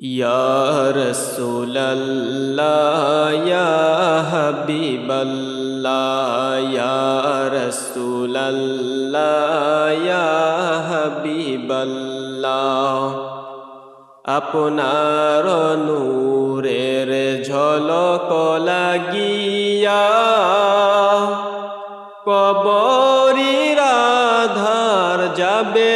ইয়ার সুলল্লায়া হবিবল্লায়ার সুলল্লায়া হবিবল্লাহ। আপনার নূরের ঝলক লাগিয়া কবরী রাধার যাবে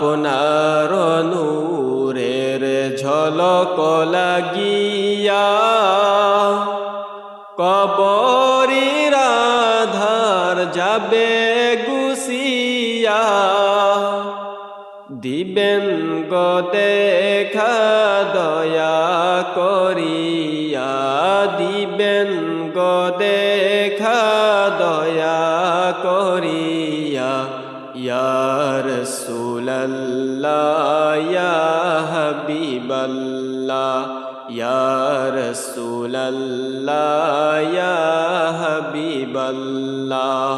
আপনার নূরের ঝলক লাগিয়া, কবরির আধার যাবে গুসিয়া দিবেন গো দেখা দয়া করিয়া, দিবেন গো দেখা হাবিবাল্লাহ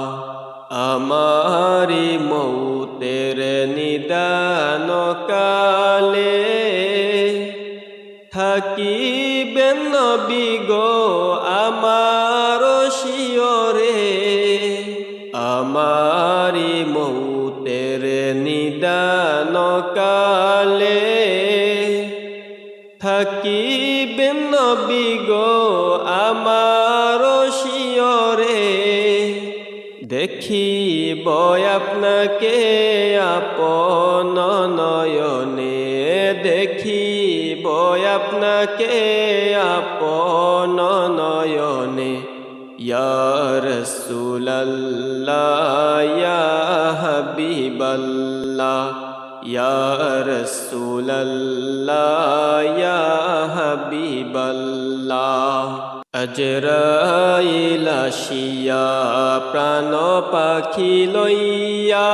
আমারি মৌতের নিদান কালে থাকিবেন নবী আমার থাকিবেন নবী গো আমার শিয়রে। দেখিব আপনাকে আপন নয়নে। দেখিব আপনাকে আপন নয়নে। ইয়ার সুল্লাহ হাবিবাল্লাহ ইয়ার সুল্লাহ হাবিবাল্লাহ, আজরাইলা শিয়া প্রাণ পাখি লইয়া,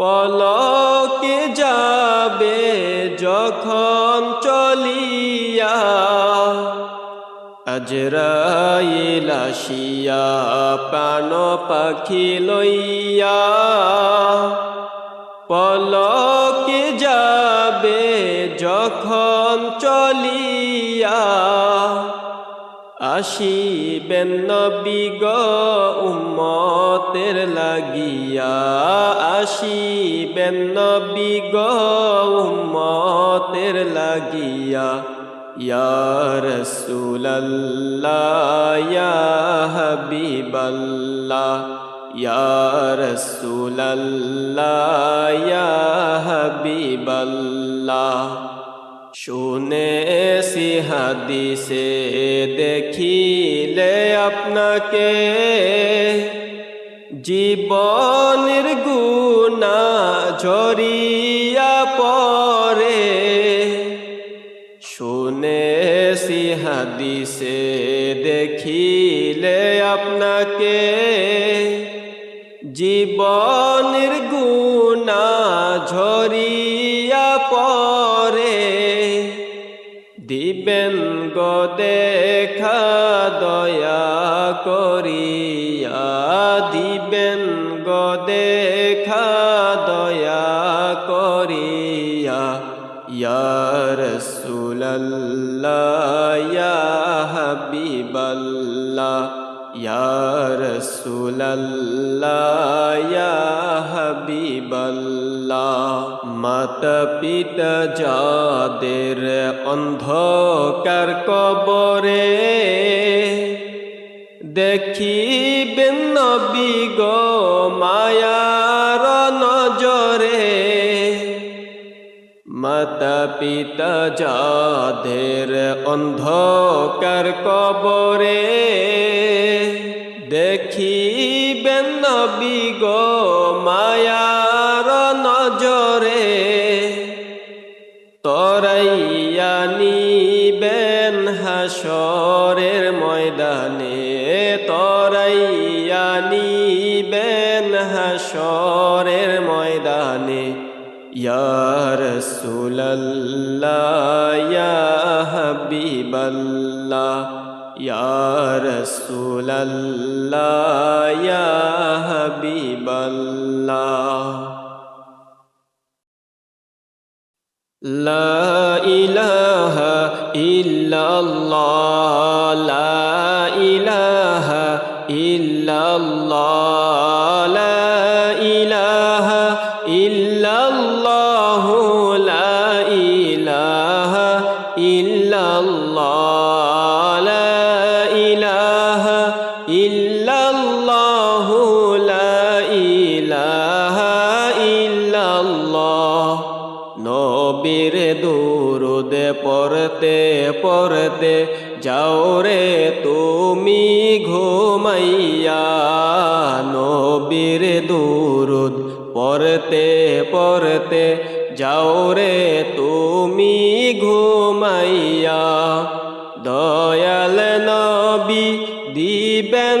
পলকে যাবে যখন চলিয়া, আজরাইলা শিয়া প্রাণ পাখি লইয়া, পলকে যখন চলিয়া আসিবেন নবী গো উম্মতের লাগিয়া আসিবেন নবী গো উম্মতের লাগিয়া ইয়া রাসূলুল্লাহ হাবিবাল্লাহ রাসূলুল্লাহ শুনে সি হাদিসে, দেখিলে আপনাকে জীবনের গুণা ঝরিয়া পরে শুনে হাদিসে, দেখিলে আপনাকে জীবনের দয়া করিয়া দিবেন গো দেখা, দয়া করিয়া। ইয়া রাসূলুল্লাহ, ইয়া হাবিবাল্লাহ, ইয়া রাসূলুল্লাহ, ইয়া হাবিবাল্লাহ। মাতা পিতা যাদের অন্ধকার কবরে দেখিবেন নবী গো মায়ার নজরে। মাতা পিতা যাদের অন্ধকার কবরে দেখিবেন নবী গো رسول الله يا حبيب الله. لا إله إلا الله. لا إله إلا الله. পড়তে পড়তে যাও রে তুমি ঘুমাইয়া। নবীর দুরুদ পড়তে পড়তে যাও রে তুমি ঘুমাইয়া। দয়াল নবী দিবেন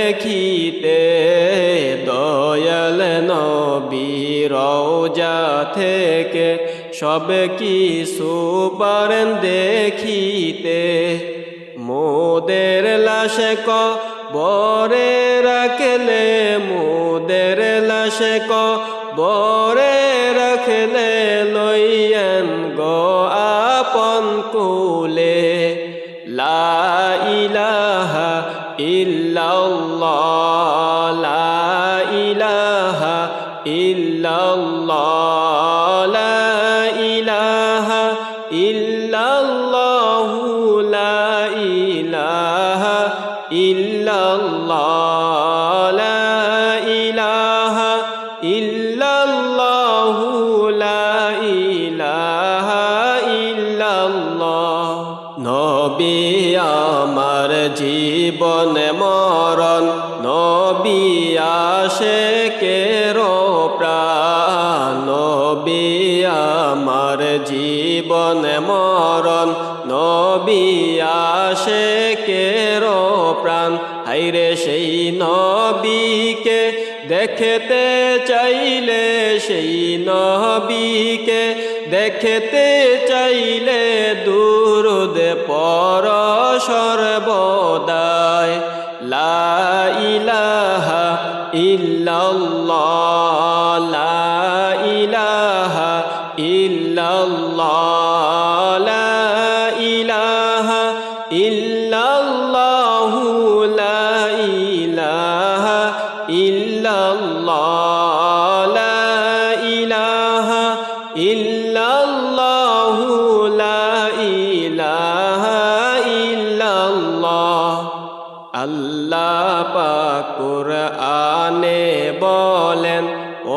রওজা থেকে সব কিছু পারেন দেখিতে। মোদের লাশে ক বরে রাখলে, মোদের লাশে ক বরে রাখলে লইয়েন ইলাহা আমার জীবন মরণ, নবী আসে কেরো প্রাণ। নবী আমার জীবন মরণ, নবী আসে কেরো প্রাণ। হাইরে সেই নবীকে দেখতে চাইলে সেই নবীকে দেখতে চাইলে দূরদে পর বলেন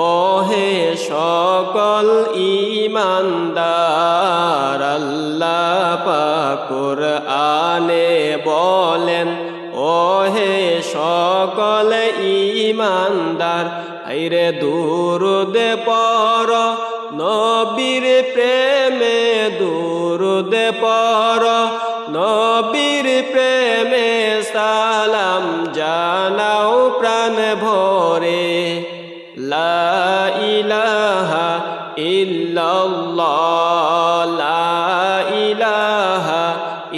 ওহে সকল ইমানদার আল্লাহ পাকুর কুরআনে বলেন, ওহে সকল ইমানদার আইরে দুরুদ পর, নবীর প্রেমে দুরুদ পর, নবীর প্রেমে সালাম জানাও প্রাণ ভরে।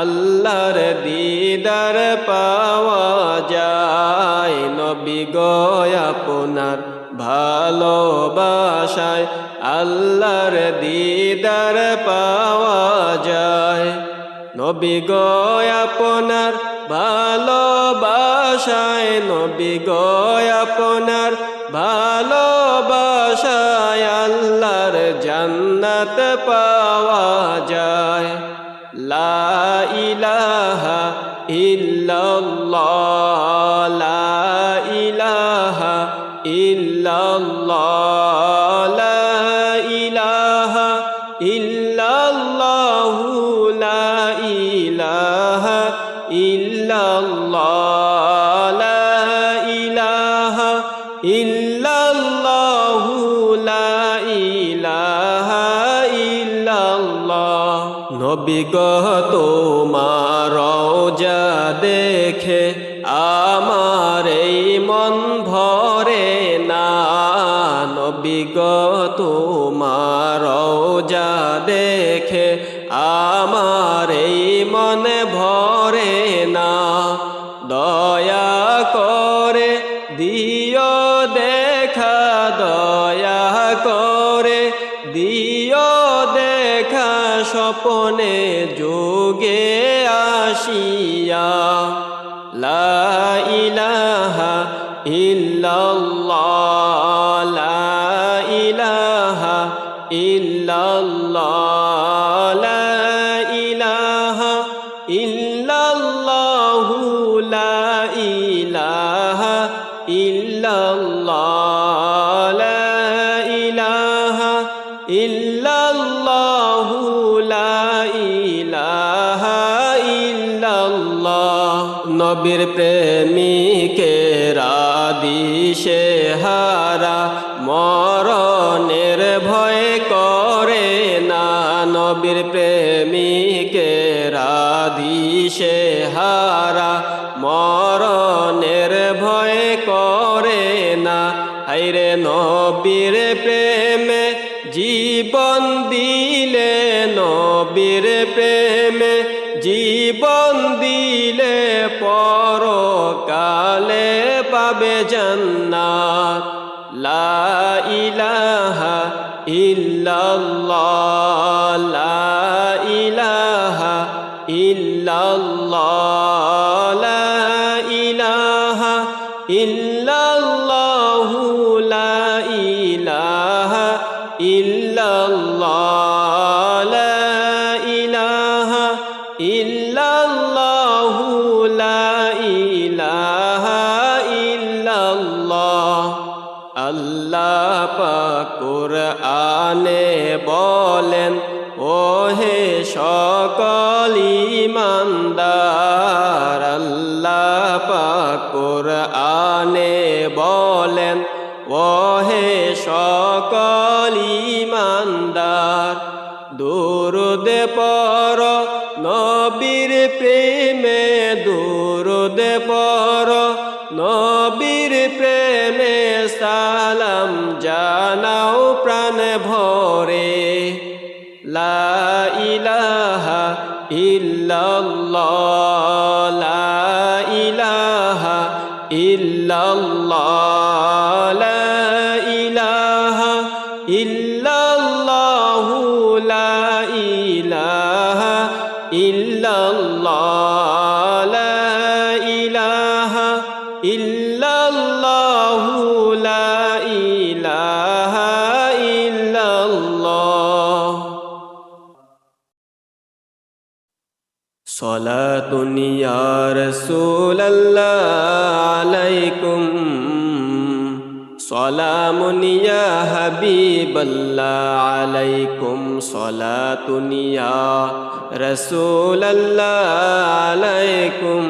আল্লাহর দিদার পাওয়া যায়। নবী গয় আপনার ভালোবাসায় আল্লাহর দিদার পাওয়া যায়। নবী গয় আপনার ভালোবাসায়, নবী গয় আপনার ভালোবাসায় আল্লাহর জান্নাত পাওয়া যায়। লা ইলাহা ইল্লাল্লাহ লা নবী গহ তোমার রওজা দেখে আমার এই মন ভরে না নবী স্বপনে যোগে আসিয়া লা ইলাহা ইল্লাল্লাহ দিশে হারা মরণের ভয় করে না। নবীর প্রেমিকেরা দিশে হারা মরণের ভয় করে না। হাইরে নবীর প্রেমে জীবন দিলে নবীর প্রেমে জান্নাত। লা ইলাহা ইল্লাল্লাহ। লা ইলাহা ইল্লাল্লাহ। কুরআনে বলেন ও হে সকল ইমানদার, দুরুদ পর নবীর প্রেমে দুরুদ পর নবীর প্রেমে সালাম জানাও প্রাণ ভরে। ইলাহা ইল্লাল্লাহ লা ইলাহা ইল্লাল্লাহু লা আলাইকুম সলামুনিয়া হাবিবল্লা আলাইকুম সলাতুনিয়া রসুল্লাহ আলাইকুম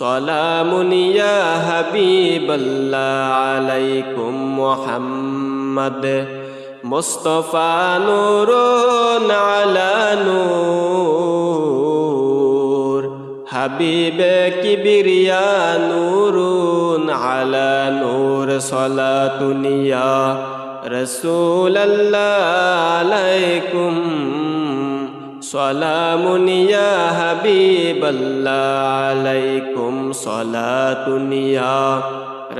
সলামুনিয়া হাবিবল্লা আলাইকুম মোহাম্মদ মুস্তফা নূর আলা নূর হাবিবে কিবিরিয়া নূরুন আলা নূর সলাতুনিয়া। রসুল্লাহকুম সলামুনিয়া হাবিবাল্লাহকুম সলাতুনিয়া।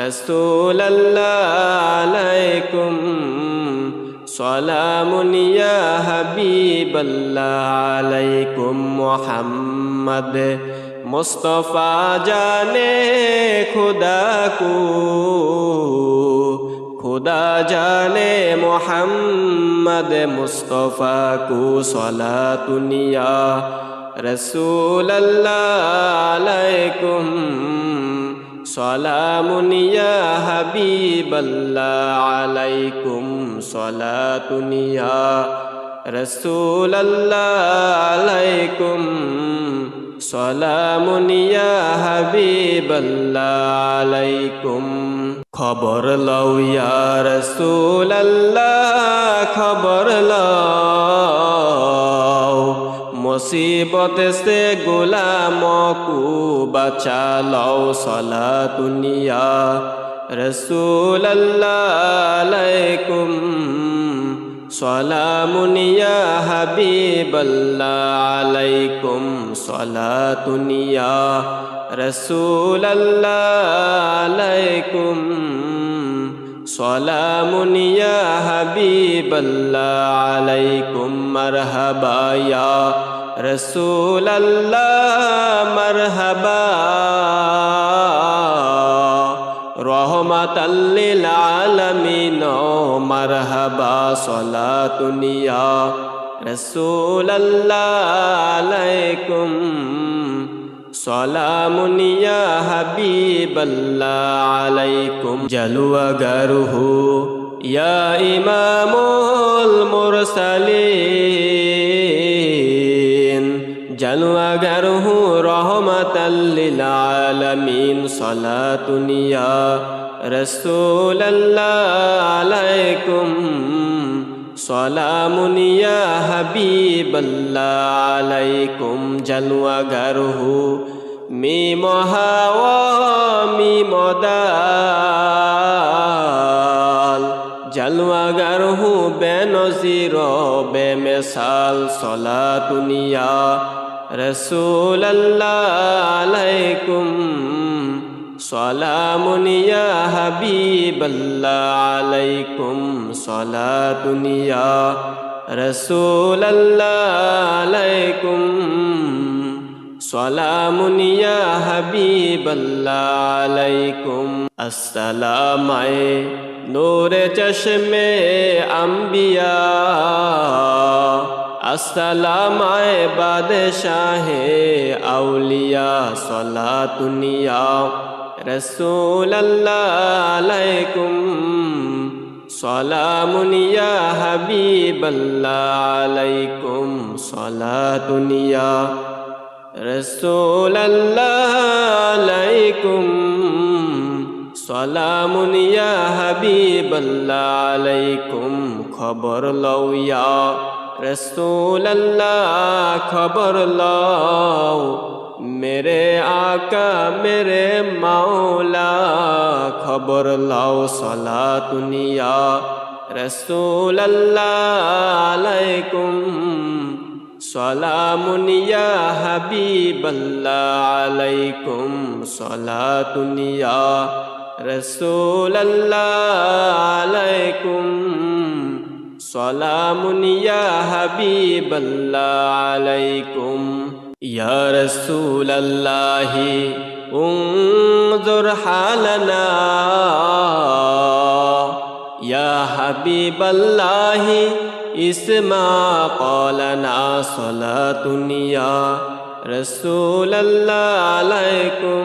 রসুল্লাহকুম সলামুনিয়া হাবিবাল্লাহকুম মোহাম্মদ। মুস্তফা জানে খুদা কু খুদা জানে মোহাম্মদ মুস্তফা কু সলা তুনিয়া রসুল আলাইকুম সলামুনিয়া হাবিবাল্লা আলাইকুম সলাতুনিয়া রসুল আলাইকুম সলামুনিয়া হাবিবাল্লাহ আলাইকুম। খবর লও ইয়া রসুল আল্লাহ খবর লও। মুসিবত সে গোলাম কু বাঁচা লও সলা দুনিয়া রসুল আল্লাহ আলাইকুম সলামুনিয়া হাবিবাল্লাহ আলাইকুম সলাতুনিয়া রসুল আলাইকুম সলামুনিয়া হাবিবাল্লাহ আলাইকুম মারহাবা ইয়া রসুল আল্লাহ মারহাবা রহমাতাল্লিল আলামিন মারহাবা সলাতুনিয়া রসুল আলাইকুম সলামুনিয়া হাবিবাল্লাহ আলাইকুম জলুয়াগরহু ইয়া ইমামুল মুরসালিন। জলুয়াগরহু রহমাতাল্লিল আলামিন সলাতুনিয়া রসুল আলাইকুম সলামুনিয়া হাবিবাল্লাহ আলাইকুম জলুয়াগরহু মি মহাওয়া মি মদাল জলুয়াগরহু বেনজির বেমেসাল সলাতুনিয়া রসুল আলাইকুম সলামুনিয়া হাবিবাল্লাহ আলাইকুম সলাতুনিয়া রসুল আলাইকুম সলামুনিয়া হাবিবাল্লাহ আলাইকুম। আসসালামায়ে নূরে চশমে আম্বিয়া। আসসালামায়ে বাদশাহে আউলিয়া সলাতুনিয়া। রসুল আলাইকুম সলামুনিয়া হাবিবাল্লাহ আলাইকুম সলাতুনিয়া। রসুল আলাইকুম সলামুনিয়া হাবিবাল্লাহ আলাইকুম খবর লউয়া রসুল খবর লও। মেরে আকা, মেরে মাওলা, খবর লাও সলা দুনিয়া রসুল আলাইকুম। সলামুনিয়া হাবিবাল্লাহ আলাইকুম সলা দুনিয়া রসুল আলাইকুম। سلام يا حبيب الله عليكم. يا رسول الله انظر حالنا. يا حبيب الله اسمع قولنا صلاة يا رسول الله عليكم.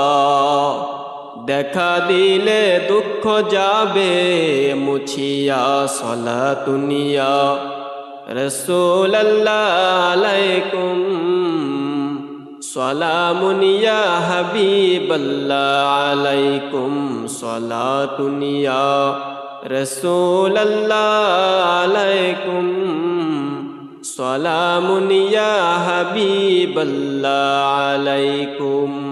দেখা দিলে দুঃখ যাবে, মুছিয়া সলাতুনিয়া রসুল আলাইকুম সলামুনিয়া হাবিবাল্লাহ আলাইকুম সলাতুনিয়া রসুল্লাহ আলাইকুম সলামুনিয়া হাবিবাল্লাহ আলাইকুম।